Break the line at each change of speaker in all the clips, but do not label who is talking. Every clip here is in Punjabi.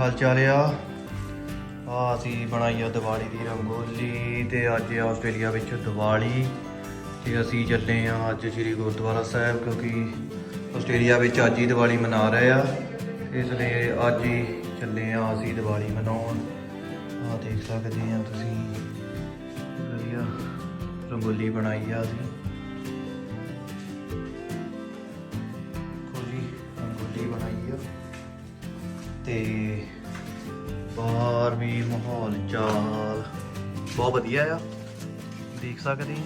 ਹਾਲ ਚਾਲ ਆ? ਆ ਅਸੀਂ ਬਣਾਈ ਆ ਦੀਵਾਲੀ ਦੀ ਰੰਗੋਲੀ ਤੇ ਅੱਜ ਆਸਟ੍ਰੇਲੀਆ ਵਿੱਚ ਦੀਵਾਲੀ ਤੇ ਅਸੀਂ ਚੱਲੇ ਆ ਅੱਜ ਸ੍ਰੀ ਗੁਰਦੁਆਰਾ ਸਾਹਿਬ ਕਿਉਂਕਿ ਆਸਟ੍ਰੇਲੀਆ ਵਿੱਚ ਅੱਜ ਹੀ ਦੀਵਾਲੀ ਮਨਾ ਰਹੇ ਆ। ਇਸ ਲਈ ਅੱਜ ਹੀ ਚੱਲੇ ਆ ਅਸੀਂ ਦੀਵਾਲੀ ਮਨਾਉਣ। ਆ ਦੇਖ ਸਕਦੇ ਆ ਤੁਸੀਂ। ਵਧੀਆ ਰੰਗੋਲੀ ਬਣਾਈ ਆ ਅਸੀਂ। ਰੰਗੋਲੀ ਬਣਾਈ ਆ ਤੇ ਬਾਹਰ ਮਾਹੌਲ, ਚਾਲ। ਬਹੁਤ ਵਧੀਆ ਆ। ਦੇਖ ਸਕਦੇ ਆ।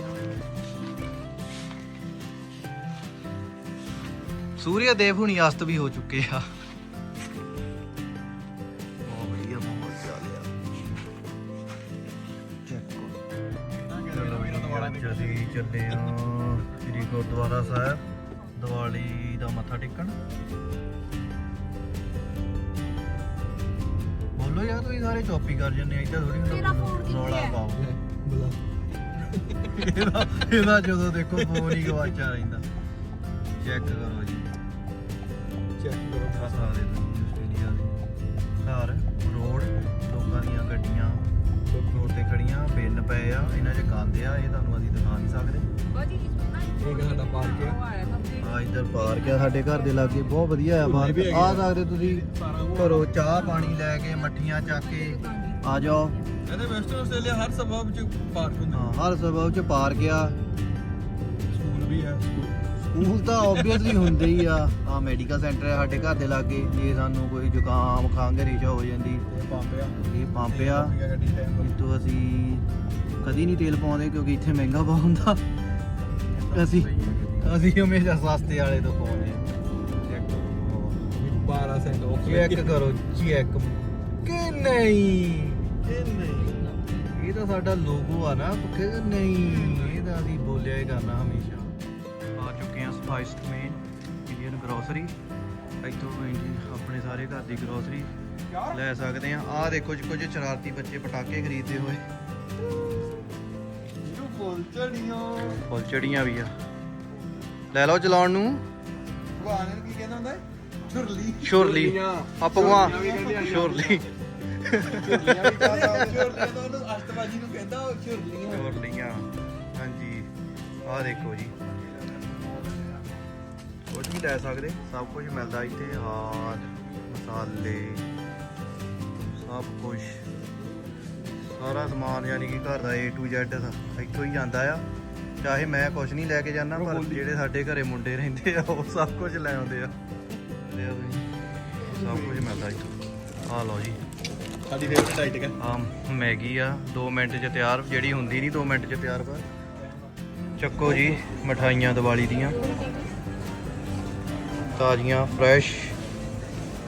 ਸੂਰਿਆ ਦੇਵ ਹੁਣੀ ਅਸਤ ਵੀ ਹੋ ਚੁੱਕੇ ਆ। ਬਹੁਤ ਵਧੀਆ ਮਾਹੌਲ ਚਾਲ ਆ ਚੈੱਕ ਕਰੋ। ਅਸੀਂ ਚੱਲੇ ਆ। ਸ੍ਰੀ ਗੁਰਦੁਆਰਾ ਸਾਹਿਬ, ਦੀਵਾਲੀ ਦਾ ਮੱਥਾ ਟੇਕਣ। ਬੋਲੋ ਯਾਰ ਤੁਸੀਂ ਸਾਰੇ ਚੌਪੀ ਕਰ ਜੰਨੇ ਇੱਧਰ ਥੋੜੀ
ਤੇਰਾ phone ਕਿੱਥੇ
ਰੌਲਾ
ਹੈ?
ਪਾਓ ਇਹਦਾ ਇਹਦਾ ਜਦੋਂ ਦੇਖੋ ਫੋਨ ਹੀ ਗਵਾਚਾ ਰਹਿੰਦਾ ਚੈੱਕ ਕਰੋ ਜੀ।
ਚੈੱਕ ਕਰੋ।
ਆ ਸਾਰੇ ਤੁਸੀਂ ਆਸਟ੍ਰੇਲੀਆ ਦੇ। ਘਰ ਰੋਡ ਲੋਕਾਂ ਦੀਆਂ ਗੱਡੀਆਂ ਰੋਡ ਤੇ ਖੜੀਆਂ ਬਿੱਲ ਪਏ ਆ ਇਹਨਾਂ 'ਚ ਗੰਦ ਆ ਇਹ ਤੁਹਾਨੂੰ ਅਸੀਂ ਦਿਖਾ ਨਹੀਂ ਸਕਦੇ।
ਇਹ ਕਿ ਸਾਡਾ ਪਾਰਕ ਹੈ
ਆ ਇੱਧਰ ਪਾਰਕ ਆ ਸਾਡੇ ਘਰ ਦੇ ਲਾਗੇ ਬਹੁਤ ਵਧੀਆ ਆ ਪਾਰਕ। ਆ
ਆ।
ਸਕਦੇ ਤੁਸੀਂ ਘਰੋਂ ਚਾਹ ਪਾਣੀ ਲੈ ਕੇ ਮੱਠੀਆਂ ਚੱਕ ਕੇ ਆ ਜਾਓ।
ਇਹਦੇ ਵੈਸਟਰਨ ਆਸਟ੍ਰੇਲੀਆ ਹਰ ਸਭਾ ਵਿੱਚ ਪਾਰਕ ਹੁੰਦੇ।
ਹਾਂ ਹਰ ਸਭਾ ਚ ਪਾਰਕ ਆ।
ਸਕੂਲ ਵੀ ਹੈ।
ਸਕੂਲ ਤਾਂ ਆਬਵੀਅਸਲੀ ਹੁੰਦੇ ਹੀ ਆ। ਆ ਮੈਡੀਕਲ ਸੈਂਟਰ ਹੈ ਸਾਡੇ ਘਰ ਦੇ ਲਾਗੇ। ਜੇ ਸਾਨੂੰ ਕੋਈ ਜ਼ੁਕਾਮ ਖੰਘ ਰੇਸ਼ਾ ਹੋ ਜਾਂਦੀ
ਤੇ ਪੰਪ ਆ।
ਇਹ ਪੰਪ ਆ।
ਗੱਡੀ ਟਾਈਮ
ਇਤੋਂ ਅਸੀਂ ਕਦੀ ਨਹੀਂ ਤੇਲ ਪਾਉਂਦੇ ਕਿਉਂਕਿ ਇੱਥੇ ਮਹਿੰਗਾ ਬਹੁਤ ਹੁੰਦਾ। ਅਸੀਂ ਅਸੀਂ ਹਮੇਸ਼ਾ ਸਸਤੇ ਵਾਲੇ ਤੋਂ ਪਾਉਂਦੇ
ਚੈੱਕ 12 ਸੈਂਟ ਆਫ
ਚੈੱਕ ਕਰੋ ਚੈੱਕ ਕਿ ਨਹੀਂ ਇਹ ਨਹੀਂ ਇਹ ਤਾਂ ਸਾਡਾ ਲੋਗੋ ਆ ਨਾ ਕਿ ਨਹੀਂ ਇਹ ਤਾਂ ਅਸੀਂ ਬੋਲਿਆ ਹੀ ਕਰਨਾ ਹਮੇਸ਼ਾ। ਆ ਚੁੱਕੇ ਆ ਸਪਾਈਸ ਮੇਨ ਇੰਡੀਅਨ ਗਰੋਸਰੀ ਇੱਥੋਂ ਆਪਣੇ ਸਾਰੇ ਘਰ ਦੀ ਗਰੋਸਰੀ ਲੈ ਸਕਦੇ ਆ ਆ ਦੇਖੋ ਜੀ ਕੁਝ ਸ਼ਰਾਰਤੀ ਬੱਚੇ ਪਟਾਕੇ ਖਰੀਦਦੇ ਹੋਏ।
ਯੂ ਫੁੱਲ ਚੜੀਆਂ।
ਫੁੱਲ ਚੜੀਆਂ ਵੀ ਆ। ਲੈ ਲਓ ਚਲਾਉਣ ਨੂੰ।
ਭਗਵਾਨ ਨੂੰ ਕੀ ਕਹਿੰਦਾ ਹੁੰਦਾ ਹੈ? ਛੁਰਲੀ।
ਸ਼ੋਰਲੀ ਆ ਭਗਵਾਨ। ਸ਼ੋਰਲੀ
ਛੁਰਲੀਆਂ ਵੀ ਕਹਿੰਦਾ ਛੁਰਲੀਆਂ ਤਾਂ ਉਹਨੂੰ ਅਸ਼ਤਬਾਜੀ ਨੂੰ ਕਹਿੰਦਾ ਉਹ ਛੁਰਲੀਆਂ।
ਸ਼ੋਰਲੀਆਂ ਹਾਂਜੀ। ਆ ਦੇਖੋ ਜੀ। ਕੁਝ ਵੀ ਲੈ ਸਕਦੇ ਸਭ ਕੁਝ ਮਿਲਦਾ ਇੱਥੇ। ਹਾਰ ਮਸਾਲੇ ਸਭ ਕੁਝ ਸਾਰਾ ਸਮਾਨ ਯਾਨੀ ਕਿ ਘਰ ਦਾ A to Z ਸਾ- ਇੱਥੋਂ ਹੀ ਜਾਂਦਾ ਆ। ਚਾਹੇ ਮੈਂ ਕੁਝ ਨਹੀਂ ਲੈ ਕੇ ਜਾਣਾ ਪਰ ਜਿਹੜੇ ਸਾਡੇ ਘਰੇ ਮੁੰਡੇ ਰਹਿੰਦੇ ਆ ਉਹ ਸਭ ਕੁਝ ਲੈ ਆਉਂਦੇ ਆ। ਲੈ ਆਓ ਜੀ। ਸਭ ਕੁਝ ਮਿਲਦਾ ਇੱਥੋਂ। ਆ ਲਓ ਜੀ।
ਸਾਡੀ ਫੇਵਰਟ ਆਈਟਮ ਹੈ
ਆ ਮੈਗੀ ਆ 2 ਮਿੰਟ 'ਚ ਤਿਆਰ। ਜਿਹੜੀ ਹੁੰਦੀ ਨਹੀਂ 2 ਮਿੰਟ 'ਚ ਤਿਆਰ ਪਰ ਚੱਕੋ ਜੀ ਮਠਾਈਆਂ ਦੀਵਾਲੀ ਦੀਆਂ। ਤਾਜ਼ੀਆਂ ਫਰੈਸ਼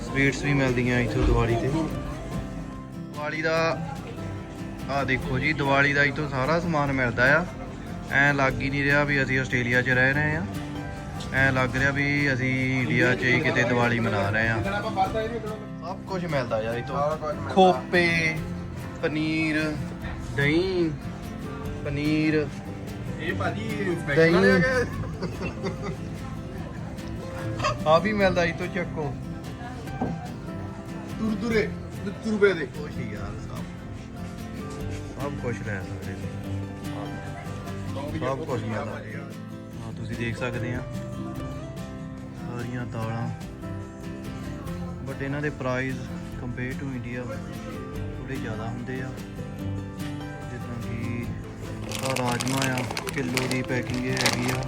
ਸਵੀਟਸ ਵੀ ਮਿਲਦੀਆਂ ਇੱਥੋਂ ਦੀਵਾਲੀ ਤੇ। ਦੀਵਾਲੀ ਦਾ ਆ ਦੇਖੋ ਜੀ ਦੀਵਾਲੀ ਦਾ ਇੱਥੋਂ ਸਾਰਾ ਸਮਾਨ ਮਿਲਦਾ ਆ। ਐ ਲੱਗ ਹੀ ਨਹੀਂ ਰਿਹਾ ਵੀ ਅਸੀਂ ਆਸਟ੍ਰੇਲੀਆ 'ਚ ਰਹਿ ਰਹੇ ਆ ਐ ਲੱਗ ਰਿਹਾ ਵੀ ਅਸੀਂ ਇੰਡੀਆ 'ਚ ਹੀ ਕਿਤੇ ਦੀਵਾਲੀ ਮਨਾ ਰਹੇ ਆ ਸਭ ਕੁਝ ਮਿਲਦਾ ਯਾਰ ਇੱਥੋਂ। ਖੋਪੇ ਪਨੀਰ ਦਹੀਂ ਪਨੀਰ।
ਇਹ ਭਾਜੀ
ਦਹੀਂ। ਆ ਵੀ ਮਿਲਦਾ ਇੱਥੋਂ ਚੱਕੋ।
70 ਰੁਪਏ ਦੇ।
ਕੁਛ ਯਾਰ ਸਭ। ਸਭ ਕੁਝ ਲੈ ਸਕਦੇ ਸਭ ਕੁਝ ਮਿਲਦਾ। ਹਾਂ ਤੁਸੀਂ ਦੇਖ ਸਕਦੇ ਆ। ਸਾਰੀਆਂ ਦਾਲਾਂ। ਬਟ ਇਹਨਾਂ ਦੇ ਪ੍ਰਾਈਸ ਕੰਪੇਅਰ ਟੂ ਇੰਡੀਆ ਥੋੜੇ ਜ਼ਿਆਦਾ ਹੁੰਦੇ ਆ। ਜਿੱਦਾਂ ਕਿ ਆ ਰਾਜਮਾ ਆ ਕਿਲੋ ਦੀ ਪੈਕਿੰਗ ਇਹ ਹੈਗੀ ਆ।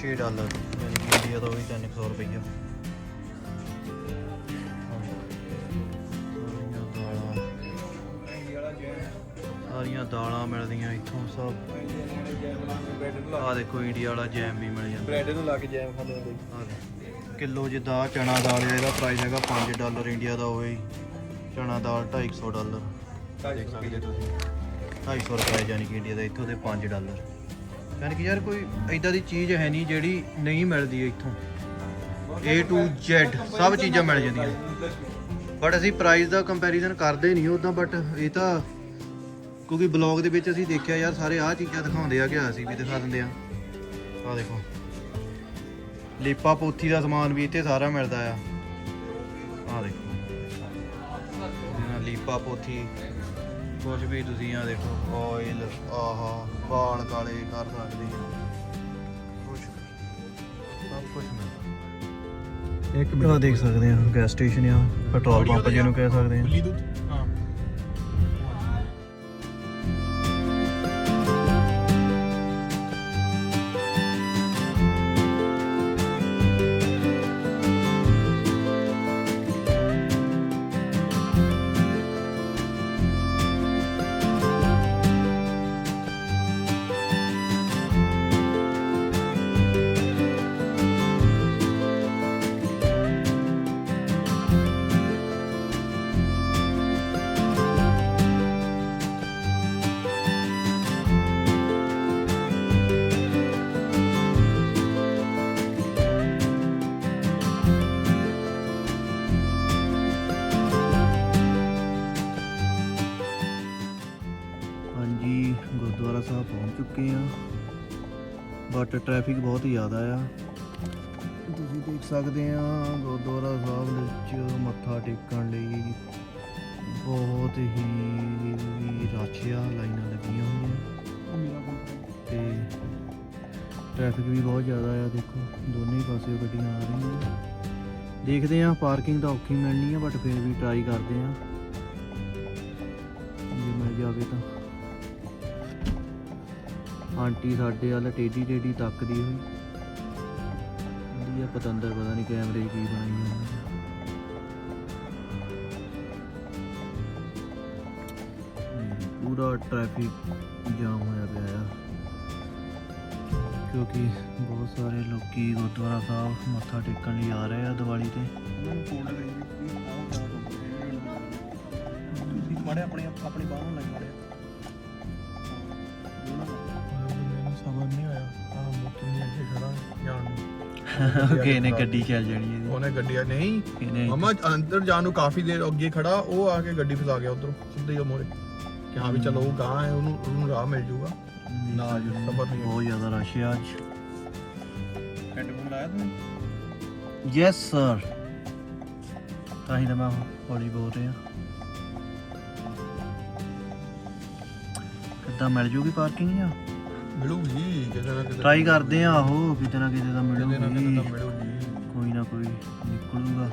6 ਡਾਲਰ ਯਾਨੀ ਇੰਡੀਆ ਦਾ ਵੀ 300 ਰੁਪਈਆ। ਦਾਲਾਂ ਮਿਲਦੀਆਂ ਇੱਥੋਂ ਸਭ। ਆ ਦੇਖੋ ਇੰਡੀਆ ਵਾਲਾ ਜੈਮ ਵੀ ਮਿਲ ਜਾਂਦਾ।
ਬ੍ਰੈਡ ਨੂੰ ਲਾ ਕੇ ਜੈਮ ਖਾਂਦੇ ਹੁੰਦੇ
ਆਹ ਕਿਲੋ ਜਿੱਦਾਂ ਆਹ ਚਣਾ ਦਾਲ ਹੈ ਇਹਦਾ ਪ੍ਰਾਈਸ ਹੈਗਾ 5 ਡਾਲਰ ਇੰਡੀਆ ਦਾ ਹੋਵੇ। ਚਣਾ ਦਾਲ 250 ਡਾਲਰ। ਦੇਖ ਸਕਦੇ ਤੁਸੀਂ। 250 ਰੁਪਏ ਯਾਨੀ ਕਿ ਇੰਡੀਆ ਦਾ ਇੱਥੋਂ ਦੇ 5 ਡਾਲਰ। ਯਾਨੀ ਕਿ ਯਾਰ ਕੋਈ ਐਦਾਂ ਦੀ ਚੀਜ਼ ਹੈ ਨਹੀਂ ਜਿਹੜੀ ਨਹੀਂ ਮਿਲਦੀ ਇੱਥੋਂ। A to Z ਸਭ ਚੀਜ਼ਾਂ ਮਿਲ ਜਾਂਦੀਆਂ। ਬਟ ਅਸੀਂ ਪ੍ਰਾਈਸ ਦਾ ਕੰਪੈਰੀਜ਼ਨ ਕਰਦੇ ਨਹੀਂ ਉਦਾਂ ਬਟ ਇਹ ਤਾਂ ਕਿਉਂਕਿ ਬਲੌਗ ਦੇ ਵਿੱਚ ਅਸੀਂ ਦੇਖਿਆ ਯਾਰ ਸਾਰੇ ਆਹ ਚੀਜ਼ਾਂ ਦਿਖਾਉਂਦੇ ਆ ਕਿ ਅਸੀਂ ਵੀ ਦਿਖਾ ਦਿੰਦੇ ਆ। ਆਹ ਦੇਖੋ। ਲੀਪਾ ਪੋਥੀ ਦਾ ਸਮਾਨ ਵੀ ਇੱਥੇ ਸਾਰਾ ਮਿਲਦਾ ਆ। ਆ ਦੇਖੋ। ਇਹਨਾਂ ਲੀਪਾ ਪੋਥੀ। ਕੁਝ ਵੀ ਤੁਸੀਂ ਆ ਦੇਖੋ ਆਇਲ ਆਹਾ ਵਾਲ ਕਾਲੇ ਕਰ ਸਕਦੇ ਆ। ਕੁਝ ਸਭ ਕੁਝ ਮਿਲਦਾ।
ਇੱਕ
ਆ ਦੇਖ ਸਕਦੇ ਆ ਗੈਸ ਸਟੇਸ਼ਨ ਆ ਪੈਟਰੋਲ ਪੰਪ ਜਿਹਨੂੰ ਕਹਿ ਸਕਦੇ ਆ। ਬਟ ਟ੍ਰੈਫਿਕ ਬਹੁਤ ਜ਼ਿਆਦਾ ਆ। ਤੁਸੀਂ ਦੇਖ ਸਕਦੇ ਆ, ਗੁਰਦੁਆਰਾ ਸਾਹਿਬ ਵਿੱਚ ਮੱਥਾ ਟੇਕਣ ਲਈ ਬਹੁਤ ਹੀ ਰਸ਼ ਆ ਲਾਈਨਾਂ ਲੱਗੀਆਂ ਹੋਈਆਂ। ਤੇ ਟ੍ਰੈਫਿਕ ਵੀ ਬਹੁਤ ਜ਼ਿਆਦਾ ਆ, ਦੇਖੋ, ਦੋਨੇ ਪਾਸੇ ਗੱਡੀਆਂ ਆ ਰਹੀਆਂ ਦੇਖਦੇ ਆ ਪਾਰਕਿੰਗ ਤਾਂ ਔਖੀ ਮਿਲਣੀ ਆ ਬਟ ਫਿਰ ਵੀ ਟਰਾਈ ਕਰਦੇ ਆ। ਜੇ ਮਿਲ ਜਾਵੇ ਤਾਂ। ਆਂਟੀ ਸਾਡੇ ਵੱਲ ਟੇਢੀ ਟੇਢੀ ਤੱਕਦੀ ਹੋਈ। ਕਹਿੰਦੀ ਪਤੰਦਰ ਪਤਾ ਨਹੀਂ ਕੈਮਰੇ ਕੀ ਬਣਾਈ ਉਹਨਾਂ ਪੂਰਾ ਟ੍ਰੈਫਿਕ ਜਾਮ ਹੋਇਆ ਪਿਆ ਆ। ਕਿਉਂਕਿ ਬਹੁਤ ਸਾਰੇ ਲੋਕੀ ਗੁਰਦੁਆਰਾ ਸਾਹਿਬ ਮੱਥਾ ਟੇਕਣ ਲਈ ਆ ਰਹੇ ਆ ਦੀਵਾਲੀ ਤੇ।
ਮਾੜੇ ਆਪਣੇ ਆਪਣੀ ਬਾਹਾਂ ਨਾਲ ਮਾੜੇ ਨਹੀਂ ਅੱਗੇ ਖੜਾ ਜਾਣ ਨੂੰ
ਓਕੇ ਨੇ ਗੱਡੀ ਚੱਲ ਜਾਣੀ ਇਹਦੀ।
ਉਹਨੇ ਗੱਡੀ ਨਹੀਂ ਮਮਾ ਅੰਦਰ ਜਾਣ ਨੂੰ ਕਾਫੀ ਦੇਰ ਅੱਗੇ ਖੜਾ ਉਹ ਆ ਕੇ ਗੱਡੀ ਫਸਾ ਗਿਆ ਉਧਰ ਸਿੱਧੇ ਹੀ ਮੋਰੇ। ਕਿ ਹਾਂ ਵੀ ਚਲੋ ਉਹ ਗਾਂ ਹੈ ਉਹਨੂੰ ਉਹਨੂੰ ਰਾਹ ਮਿਲ ਜਾਊਗਾ ਨਾ ਜੀ, ਸਬਰ ਨਹੀਂ। ਹੈ।
ਬਹੁਤ ਜ਼ਿਆਦਾ ਰਸ਼ ਹੈ ਅੱਜ।
ਹੈਡਫੋਨ ਲਾਇਆ ਤੂੰ?
ਯੈਸ ਸਰ ਤਾਂ ਹੀ ਤਾਂ ਮੈਂ ਹੌਲੀ ਬੋਲ ਰਿਹਾ। ਕਿੱਦਾਂ ਮਿਲ ਜੂਗੀ ਪਾਰਕਿੰਗ ਜਾਂ?
ਮਿਲੂਗੀ ਕਿਤੇ ਨਾ ਕਿਤੇ
ਟਰਾਈ ਕਰਦੇ ਆ ਆਹੋ ਕਿਤੇ ਨਾ ਕਿਤੇ ਤਾਂ
ਕਿਤੇ ਨਾ ਕਿਤੇ
ਮਿਲੂਗੀ
ਤਾਂ ਮਿਲੂਗੀ।
ਕੋਈ ਨਾ ਕੋਈ ਨਿਕਲੂਗਾ।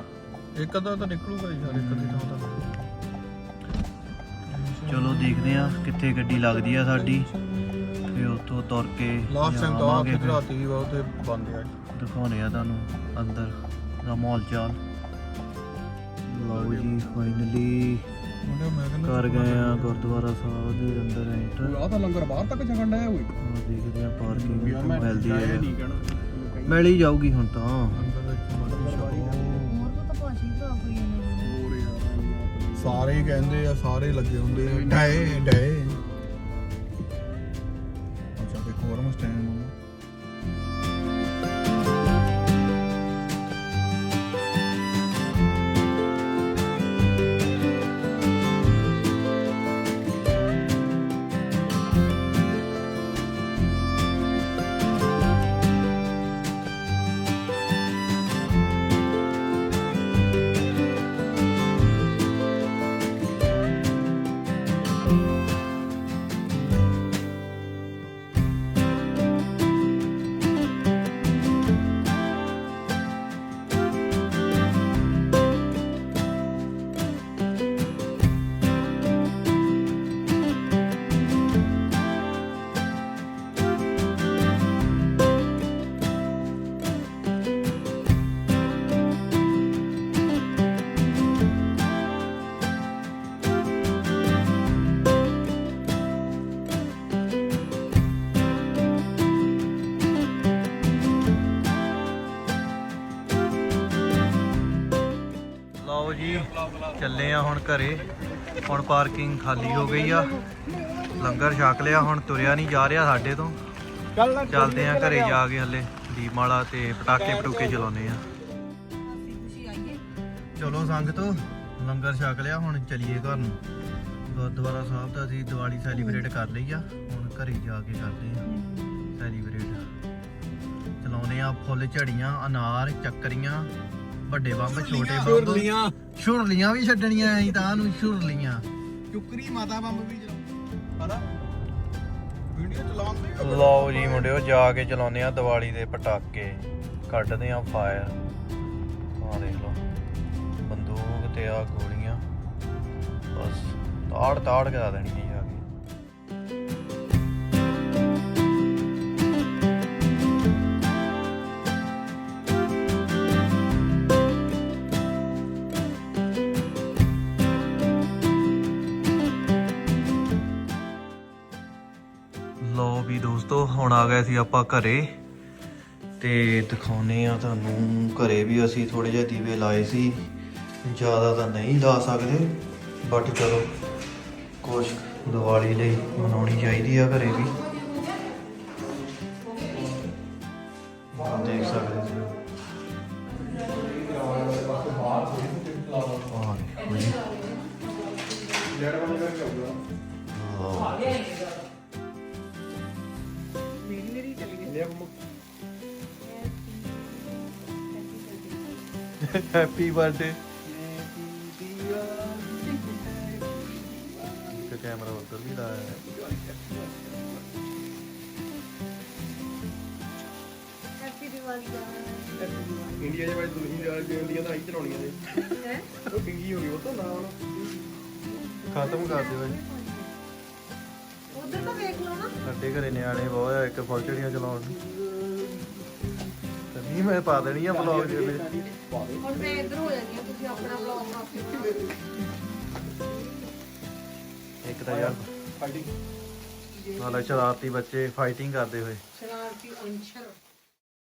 ਇੱਕ ਅੱਧਾ ਤਾਂ ਨਿਕਲੂਗਾ ਹੀ ਯਾਰ ਇੱਕ ਅੱਧੀ ਥਾਂ ਤਾਂ।
ਚਲੋ ਦੇਖਦੇ ਆ ਕਿੱਥੇ ਗੱਡੀ ਲੱਗਦੀ ਆ ਸਾਡੀ। ਫਿਰ ਉੱਥੋਂ ਤੁਰ ਕੇ
ਲਾਸਟ ਟਾਈਮ ਤਾਂ
ਜਾਵਾਂਗੇ
ਆਖੇ
ਫਿਰ।
ਰਾਤੀ ਵੀ ਬਹੁਤ ਬੰਦ ਆ।
ਦਿਖਾਉਣੇ ਆ ਤੁਹਾਨੂੰ ਅੰਦਰ ਦਾ ਮਾਹੌਲ ਚਾਲ। ਲਓ ਜੀ ਫਾਈਨਲੀ
ਮੁੰਡੇ ਮੈਂ ਕਹਿੰਦਾ
ਕਰ ਗਏ ਆ ਗੁਰਦੁਆਰਾ ਸਾਹਿਬ ਦੇ ਅੰਦਰ ਐਂਟਰ
ਆ ਤਾਂ ਲੰਗਰ ਬਾਹਰ ਤੱਕ ਛਕਣ ਡਿਆ ਓਏ।
ਆ ਦੇਖਦੇ ਆ ਪਾਰਕਿੰਗ ਮਿਲਦੀ ਹੈ
ਨਹੀਂ ਕਹਿਣਾ
ਮਿਲ ਹੀ ਜਾਊਗੀ ਹੁਣ ਤਾਂ।
ਹੋਰ
ਹੋਰ ਸਾਰੇ ਹੀ ਕਹਿੰਦੇ ਆ ਸਾਰੇ ਲੱਗੇ ਹੁੰਦੇ ਆ ਡਾਏ ਡਾਏ। ਅੱਛਾ ਤੇ ਕੋਰਮ ਸਟੈਂਡ
ਚੱਲੇ ਆ ਹੁਣ ਘਰੇ। ਹੁਣ ਪਾਰਕਿੰਗ ਖਾਲੀ ਹੋ ਗਈ ਆ। ਲੰਗਰ ਛਕ ਲਿਆ, ਹੁਣ ਤੁਰਿਆ ਨਹੀਂ ਜਾ ਰਿਹਾ ਸਾਡੇ ਤੋਂ। ਚੱਲਦੇ ਆ ਘਰੇ ਜਾ ਕੇ ਹੱਲੇ। ਦੀਪਮਾਲਾ ਤੇ ਪਟਾਕੇ ਪਟੂਕੇ ਚਲਾਉਨੇ ਆ। ਚਲੋ ਸੰਗਤ, ਲੰਗਰ ਛਕ ਲਿਆ, ਹੁਣ ਚਲੀਏ ਘਰ ਨੂੰ। ਗੁਰਦੁਆਰਾ ਸਾਹਿਬ ਦਾ ਅਸੀਂ ਦੀਵਾਲੀ ਸੈਲੀਬ੍ਰੇਟ ਕਰ ਲਈ ਆ। ਹੁਣ ਘਰੇ ਜਾ ਕੇ ਕਰਦੇ ਆ ਸੈਲੀਬ੍ਰੇਟ ਚਲਾਉਨੇ ਆ ਫੁੱਲ ਝੜੀਆਂ, ਅਨਾਰ, ਚੱਕਰੀਆਂ। ਵੱਡੇ ਬੰਬ ਛੋਟੇ ਬੰਬ।
ਛੁਰਲੀਆਂ।
ਛੁਰਲੀਆਂ ਵੀ ਛੱਡਣੀਆਂ ਐ ਤਾਂ ਨੂੰ ਛੁਰਲੀਆਂ।
ਚੁੱਕਰੀ ਮਾਤਾ ਬੰਬ ਵੀ ਚਲਾ ਹਨਾ? ਵੀਡੀਓ ਚਲਾਉਂਦੇ
ਲਓ ਜੀ ਮੁੰਡਿਓ ਜਾ ਕੇ ਚਲਾਉਂਦੇ ਆ ਦੀਵਾਲੀ ਦੇ ਪਟਾਕੇ। ਕੱਢਦੇ ਆ ਫਾਇਰ। ਆ ਦੇਖ ਲਓ। ਬੰਦੂਕ ਤੇ ਆ ਗੋਲੀਆਂ। ਬਸ ਤਾੜ ਤਾੜ ਕਰਾ ਦੇਣੀ ਦੋਸਤੋ ਹੁਣ ਆ ਗਏ ਸੀ ਆਪਾਂ ਘਰੇ। ਤੇ ਦਿਖਾਉਨੇ ਆ ਤੁਹਾਨੂੰ, ਘਰੇ ਵੀ ਅਸੀਂ ਥੋੜੇ ਜਿਹੇ ਦੀਵੇ ਲਾਏ ਸੀ। ਜ਼ਿਆਦਾ ਤਾਂ ਨਹੀਂ ਲਾ ਸਕਦੇ ਬਟ ਚਲੋ, ਕੁਛ ਦੀਵਾਲੀ ਲਈ ਮਨਾਉਣੀ ਚਾਹੀਦੀ ਆ ਘਰੇ ਵੀ। ਹੈਪੀ ਬਰਥਡੇ ਤੇ ਕੈਮਰਾ ਉੱਧਰ ਵੀ ਲਾਇਆ ਹੈ।
ਹੈਪੀ ਦੀਵਾਲੀ ਦਾ
ਇੰਡੀਆ ਦੇ ਵਿੱਚ ਦੂਜੀ ਦੇ ਇੰਡੀਆ ਤਾਂ ਆਈ ਚਲਾਉਣੀਆਂ ਨੇ।
ਹੈ?
ਉਹ ਡਿੰਗੀ ਹੋ ਗਈ ਉਹ ਤਾਂ ਨਾ ਹੁਣ
ਖਤਮ ਕਰ ਦਿਓ ਜੀ
ਉਧਰ ਤਾਂ ਵੇਖ ਲਓ ਨਾ।
ਸਾਡੇ ਘਰੇ ਨਿਆਣੇ ਬਹੁਤ ਆ ਇੱਕ ਫੁਲਚੜੀਆਂ ਚਲਾਉਣ ਨੂੰ। ਨਹੀਂ ਮੈਂ ਪਾ ਦੇਣੀ ਆ ਬਲੌਗ ਦੇ ਵਿੱਚ।
ਹੁਣ ਮੈਂ ਇੱਧਰ ਹੋ ਜਾਣੀ ਆ ਤੁਸੀਂ ਆਪਣਾ ਵਲੌਗ ਆਪੇ ਬਣਾਓ
ਇੱਕ ਤਾਂ ਯਾਰ
ਫਾਈਟਿੰਗ
ਨਾਲੇ ਸ਼ਰਾਰਤੀ ਬੱਚੇ ਫਾਈਟਿੰਗ ਕਰਦੇ ਹੋਏ।
ਸ਼ਰਾਰਤੀ ਅੰਸ਼ਰ।